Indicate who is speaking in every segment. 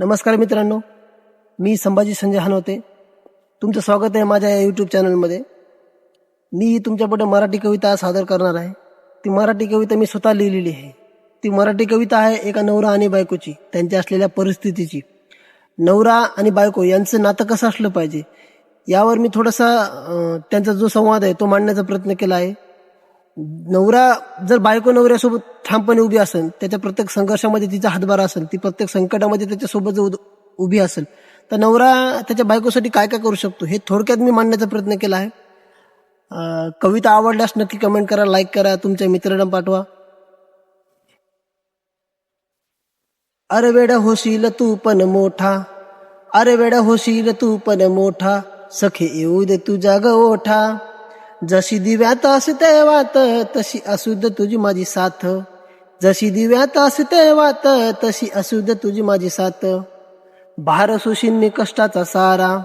Speaker 1: नमस्कार मित्रांनो मी संभाजी संजय हनवते तुमचं स्वागत आहे माझ्या या यूट्यूब चॅनलमध्ये मी तुमच्यापुढे मराठी कविता सादर करणार आहे. ती मराठी कविता मी स्वतः लिहिलेली आहे. ती मराठी कविता आहे एका नवरा आणि बायकोची त्यांच्या असलेल्या परिस्थितीची. नवरा आणि बायको यांचं नातं कसं असलं पाहिजे यावर मी थोडासा त्यांचा जो संवाद आहे तो मांडण्याचा प्रयत्न केला आहे. नवरा जर बायको नवऱ्यासोबत ठामपणे उभी असेल त्याच्या प्रत्येक संघर्षामध्ये तिचा हातभार असेल ती प्रत्येक संकटामध्ये त्याच्यासोबत जर उभी असेल तर नवरा त्याच्या बायकोसाठी काय काय करू शकतो हे थोडक्यात मी मांडण्याचा प्रयत्न केला आहे. कविता आवडल्यास नक्की कमेंट करा लाईक करा तुमच्या मित्रांना पाठवा. अरे वेडा होशील तू पण मोठा अरे वेडा होशील तू पण मोठा सखे येऊ दे तुझा ग ओठा जशी दिव्यात असते वात तशी असुद तुझी माझी साथ. जशी दिव्यात असते वात तशी असुद तुझी माझी साथ. भार सोशीन मी कष्टाचा सारा.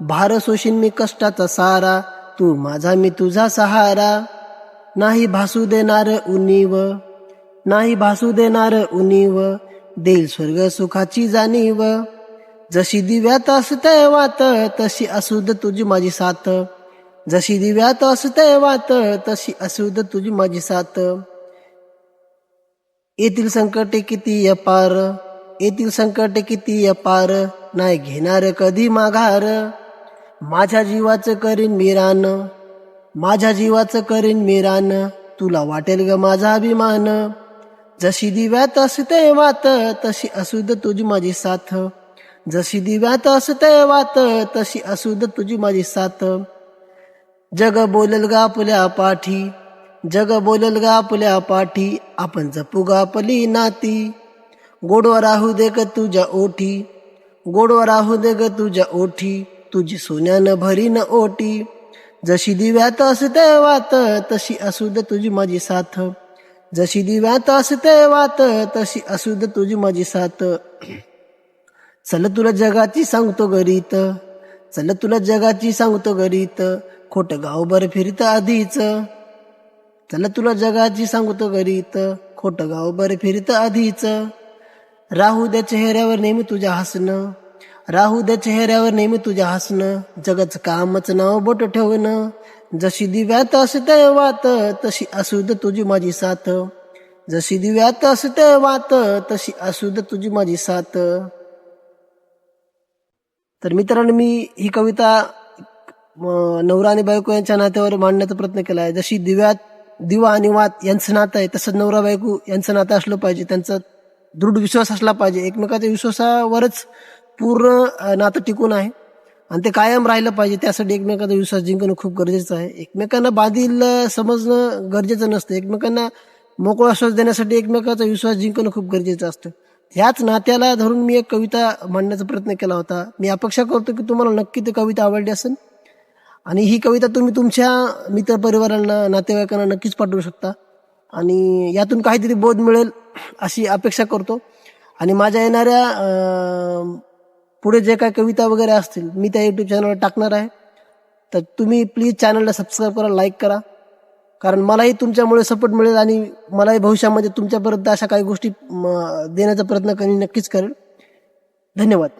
Speaker 1: भार सोशीन मी कष्टाचा सारा. तू माझा मी तुझा सहारा. नाही भासू देणार उनीव नाही भासू देणार उनीव देईल स्वर्ग सुखाची जाणीव. जशी दिव्यात असते वात तशी असुद तुझी माझी साथ. जशी दिव्यात असते वात तशी असूद तुझी माझी साथ. येथील संकटे किती अपार येथील संकटे किती अपार नाही घेणार कधी माघार. माझ्या जीवाचं करीन मिरान माझ्या जीवाचं करीन मिरान तुला वाटेल ग माझा अभिमान. जशी दिव्यात असते वात तशी असूद तुझी माझी साथ. जशी दिव्यात असते वात तशी असूद तुझी माझी साथ. जग बोलल गा आपल्या पाठी जग बोलल गा आपल्या पाठी आपण जपू गा आपली नाती. गोडवा राहू दे ग तुझ्या ओठी गोडवा राहू दे ग तुझ्या ओठी तुझी सोन्यानं भरीन ओटी. जशी दिव्यात असते वात तशी असू दे तुझी माझी साथ. जशी दिव्यात असते वात तशी असू दे तुझी माझी साथ. चल तुला जगाची सांगतो गरीत. चल तुला जगाची सांगतो गरीत खोट गावभर फिरत आधीच. चल तुला जगाची सांगतो गरीत खोट गावभर फिरत आधीच. राहू द्या चेहऱ्यावर नेहमी तुझ्या हसणं राहू द्या चेहऱ्यावर नेहमी तुझ्या हसणं जगाचं कामच नाव बोट ठेवणं. जशी दिव्यात असते वात तशी असू तुझी माझी साथ. जशी दिव्यात असते वात तशी असू तुझी माझी साथ. तर मित्रांनो मी ही कविता नवरा आणि बायको यांच्या नात्यावर मांडण्याचा प्रयत्न केला आहे. जशी दिव्यात दिवा आणि वात यांचं नातं आहे तसंच नवरा बायको यांचं नातं असलं पाहिजे. त्यांचा दृढ विश्वास असला पाहिजे. एकमेकाच्या विश्वासावरच पूर्ण नातं टिकून आहे. आणि ते कायम राहिलं पाहिजे. त्यासाठी एकमेकाचा विश्वास जिंकणं खूप गरजेचं आहे. एकमेकांना बाधील समजणं गरजेचं नसतं. एकमेकांना मोकळा श्वास देण्यासाठी एकमेकाचा विश्वास जिंकणं खूप गरजेचं असतं. ह्याच नात्याला धरून मी एक कविता मांडण्याचा प्रयत्न केला होता. मी अपेक्षा करतो की तुम्हाला नक्की ती कविता आवडली असेल. आणि ही कविता तुम्ही तुमच्या मित्रपरिवारांना नातेवाईकांना नक्कीच पाठवू शकता. आणि यातून काहीतरी बोध मिळेल अशी अपेक्षा करतो. आणि माझ्या येणाऱ्या पुढे जे काही कविता वगैरे असतील मी त्या यूट्यूब चॅनलवर टाकणार आहे. तर तुम्ही प्लीज चॅनलला सबस्क्राईब करा लाईक करा. कारण मलाही तुमच्यामुळे सपोर्ट मिळेल आणि मलाही भविष्यामध्ये तुमच्यापर्यंत अशा काही गोष्टी म, देण्याचा प्रयत्न करेन नक्कीच करेल. धन्यवाद.